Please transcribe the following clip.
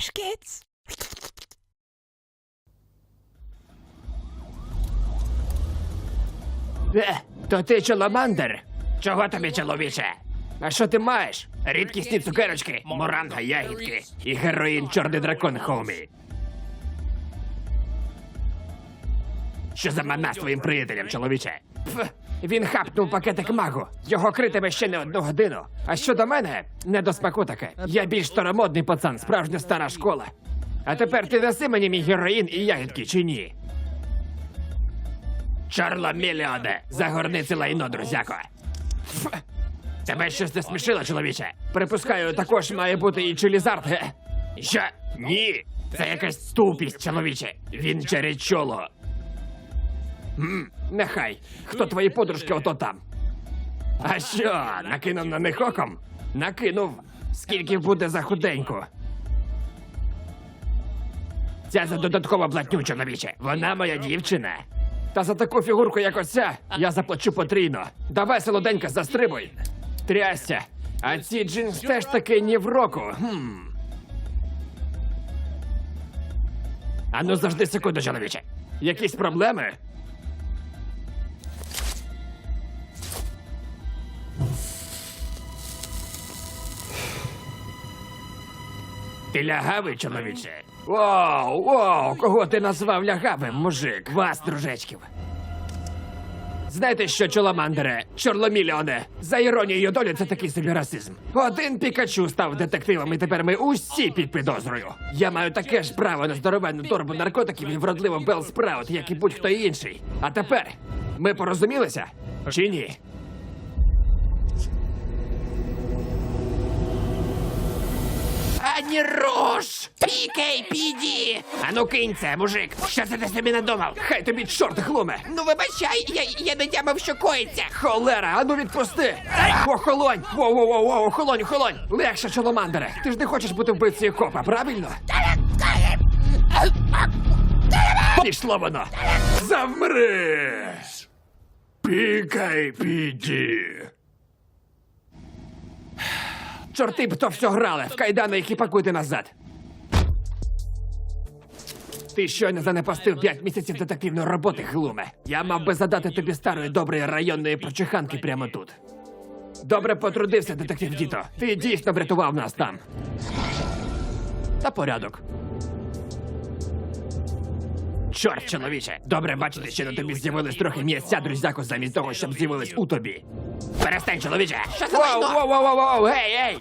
Hush, kids. Е, то ти чоломандер? Чого тобі, чоловіче? А що ти маєш? Рідкісні цукерочки, моранга, ягідки і героїн чорний дракон, хоумі. Що за мана з твоїм приятелем, чоловіче? Пф, він хапнув пакетик магу. Його критиме ще не одну годину. А щодо мене, не до смаку таке. Я більш старомодний пацан, справжня стара школа. А тепер ти даси мені мій героїн і ягідки чи ні? Чарло Мільйоне, загорни це лайно, друзяко. Ф, Тебе щось смішило, чоловіче. Припускаю, також має бути і Челізард. Що? Ні. Це якась тупість, чоловіче. Він черечоло. Нехай. Хто твої подружки, ото там. А що, накинув на них оком? Накинув. Скільки буде за худеньку? Ця за додаткова платню, чоловіче. Вона моя дівчина. Та за таку фігурку, як оця, я заплачу потрійно. Давай, солоденька, застрибуй. Трясся. А ці джинс теж таки ні в року. Хм. А ну завжди секунду, чоловіче. Якісь проблеми? Ти лягавий, чоловіче? Воу, воу, кого ти назвав лягавим, мужик? Вас, дружечків. Знаєте що, чоламандере, чорломільоне, за іронією долі це такий собі расизм. Один Пікачу став детективом, і тепер ми усі під підозрою. Я маю таке ж право на здоровенну торбу наркотиків і вродливу Белл Спраут, як і будь-хто інший. А тепер ми порозумілися? Чи ні? Ані руш! Пікей, піді! Ану кинь це, мужик! Що це ти собі надумав? Хай тобі чорт глуме! Ну, вибачай, я, я не дямав, що коїться. Холера, ану відпусти! Охолонь! Воу, воу, воу, воу, охолонь, охолонь! Легше, чоломандере! Ти ж не хочеш бути вбивцею копа, правильно? Пішло воно! Завмри! Пікай, піді! Чорти б то все грали, в кайдани їх і пакуйте назад. Ти щойно занепастив п'ять місяців детективної роботи, глуме. Я мав би задати тобі старої доброї районної прочиханки прямо тут. Добре потрудився, детектив Діто. Ти дійсно врятував нас там. Та порядок. Чорт, чоловіче, добре бачити, що на тобі з'явились трохи м'ясця, друзяку, замість того, щоб з'явились у тобі. Перестань, чоловіче! Що за Воу, воу, воу, воу, воу, гей, гей!